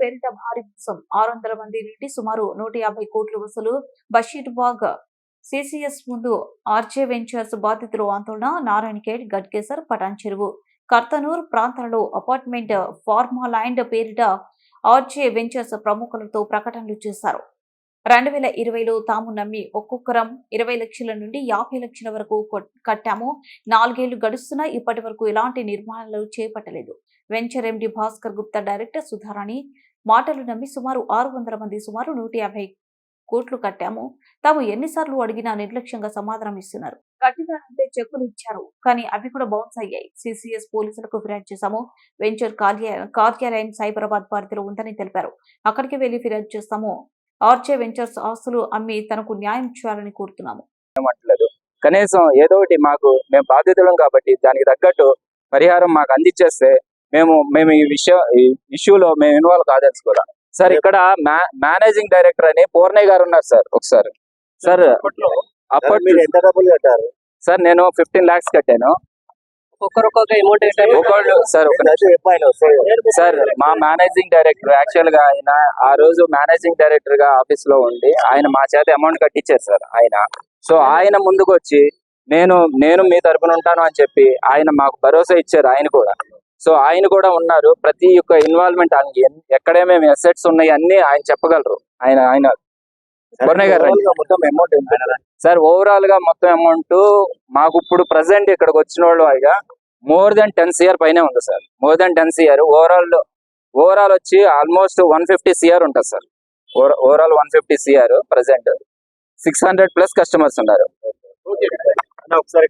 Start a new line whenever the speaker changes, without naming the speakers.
పేరిట భారీ మోసం. ఆరు వందల మంది నుండి సుమారు నూట యాభై కోట్ల వసూలు. బషీర్బాగ్ సిసిఎస్ ముందు ఆర్జే వెంచర్స్ బాధితులు ఆందోళన. నారాయణఖేడ్ గడ్కేసర్ పటాన్ చెరువు. కర్తనూర్ ప్రాంతాలలో అపార్ట్మెంట్ ఫార్మా ల్యాండ్ పేరిట ఆర్జే వెంచర్స్ ప్రముఖులతో ప్రకటనలు చేశారు. రెండు వేల ఇరవైలో తాము నమ్మి ఒక్కొక్కరం ఇరవై లక్షల నుండి యాభై లక్షల వరకు కట్టాము. నాలుగేళ్ళు గడుస్తున్నా ఇప్పటి వరకు ఎలాంటి నిర్మాణాలు చేపట్టలేదు. Venture MD Bhaskar Gupta director Sudharani మాటలు నమ్మి సుమారు ఆరు వందల మంది సుమారు నూట యాభై కోట్లు కట్టాము. తాము ఎన్నిసార్లు అడిగినా నిర్లక్ష్యంగా సమాధానం ఇస్తున్నారు. కట్టినారంటే చెక్కులు ఇచ్చారు కానీ అవి కూడా బౌన్స్ అయ్యాయి. సిసిఎస్ పోలీసులకు ఫిర్యాదు చేశాము. వెంచర్ కార్యాలయం సైబరాబాద్ పరిధిలో ఉందని తెలిపారు. అక్కడికి వెళ్ళి ఫిర్యాదు చేస్తాము. ఆర్చే వెంచర్స్ ఆస్తులు అమ్మి తనకు న్యాయం చేయాలని కోరుతున్నాము.
కనీసం ఏదో ఒకటి మాకు మేము బాధితులం కాబట్టి దానికి తగ్గట్టు పరిహారం మాకు అందించేస్తే మేము మేము ఈ విషయం ఈ ఇష్యూలో మేము ఇన్వాల్వ్ కాదలుచుకోవాలి సార్ ఇక్కడ మేనేజింగ్ డైరెక్టర్ అని పూర్ణయ్య గారు ఉన్నారు సార్ ఒకసారి. సార్ అప్పట్లో
మీరు ఎంత డబ్బులు కట్టారు?
సార్ నేను ఫిఫ్టీన్ లాక్స్ కట్టాను.
ఒక్కొక్క అమౌంట్
ఒకళ్ళు సార్ సార్ మా మేనేజింగ్ డైరెక్టర్ యాక్చువల్గా ఆయన ఆ రోజు మేనేజింగ్ డైరెక్టర్గా ఆఫీస్లో ఉండి ఆయన మా చేత అమౌంట్ కట్టించారు సార్ ఆయన. సో ఆయన ముందుకు వచ్చి నేను నేను మీ తరపున ఉంటాను అని చెప్పి ఆయన మాకు భరోసా ఇచ్చారు ఆయన కూడా. సో ఆయన కూడా ఉన్నారు. ప్రతి ఒక్క ఇన్వాల్వ్మెంట్ ఎక్కడేమేమి అసెట్స్ ఉన్నాయి అన్ని ఆయన చెప్పగలరు. ఆయన ఆయన సార్ ఓవరాల్గా మొత్తం అమౌంట్ మాకు ఇప్పుడు ప్రజెంట్ ఇక్కడికి వచ్చిన వాళ్ళు అయిగా మోర్ దెన్ టెన్ సిఆర్ పైనే ఉంది sir. More than ten CR overall overall వచ్చి ఆల్మోస్ట్ వన్ ఫిఫ్టీ సిఆర్ ఉంటుంది sir. Overall one fifty CR present six hundred plus customers ఉన్నారు.
ఒకసారి